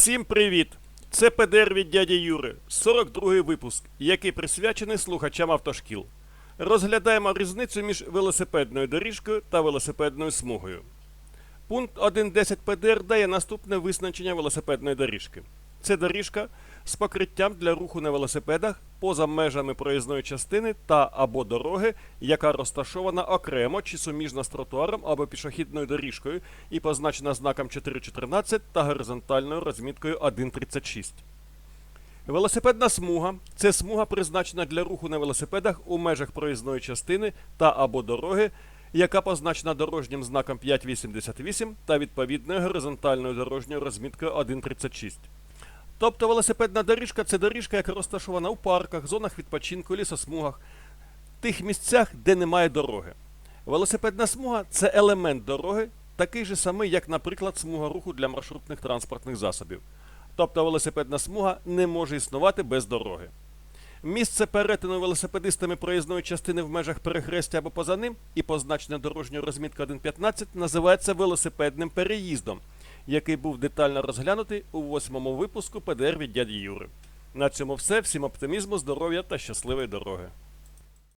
Всім привіт! Це ПДР від дяді Юри, 42-й випуск, який присвячений слухачам автошкіл. Розглядаємо різницю між велосипедною доріжкою та велосипедною смугою. Пункт 1.10 ПДР дає наступне визначення велосипедної доріжки. Це доріжка з покриттям для руху на велосипедах поза межами проїзної частини та або дороги, яка розташована окремо чи суміжно з тротуаром або пішохідною доріжкою і позначена знаком 4.14 та горизонтальною розміткою 1.36. Велосипедна смуга це смуга, призначена для руху на велосипедах у межах проїзної частини та або дороги, яка позначена дорожнім знаком 5.88 та відповідною горизонтальною дорожньою розміткою 1.36. Тобто велосипедна доріжка це доріжка, яка розташована у парках, зонах відпочинку, лісосмугах, тих місцях, де немає дороги. Велосипедна смуга це елемент дороги, такий же самий, як, наприклад, смуга руху для маршрутних транспортних засобів. Тобто велосипедна смуга не може існувати без дороги. Місце перетину велосипедистами проїзної частини в межах перехрестя або поза ним і позначене дорожньою розміткою 1.15 називається велосипедним переїздом, який був детально розглянутий у восьмому випуску ПДР від дяді Юри. На цьому все. Всім оптимізму, здоров'я та щасливої дороги.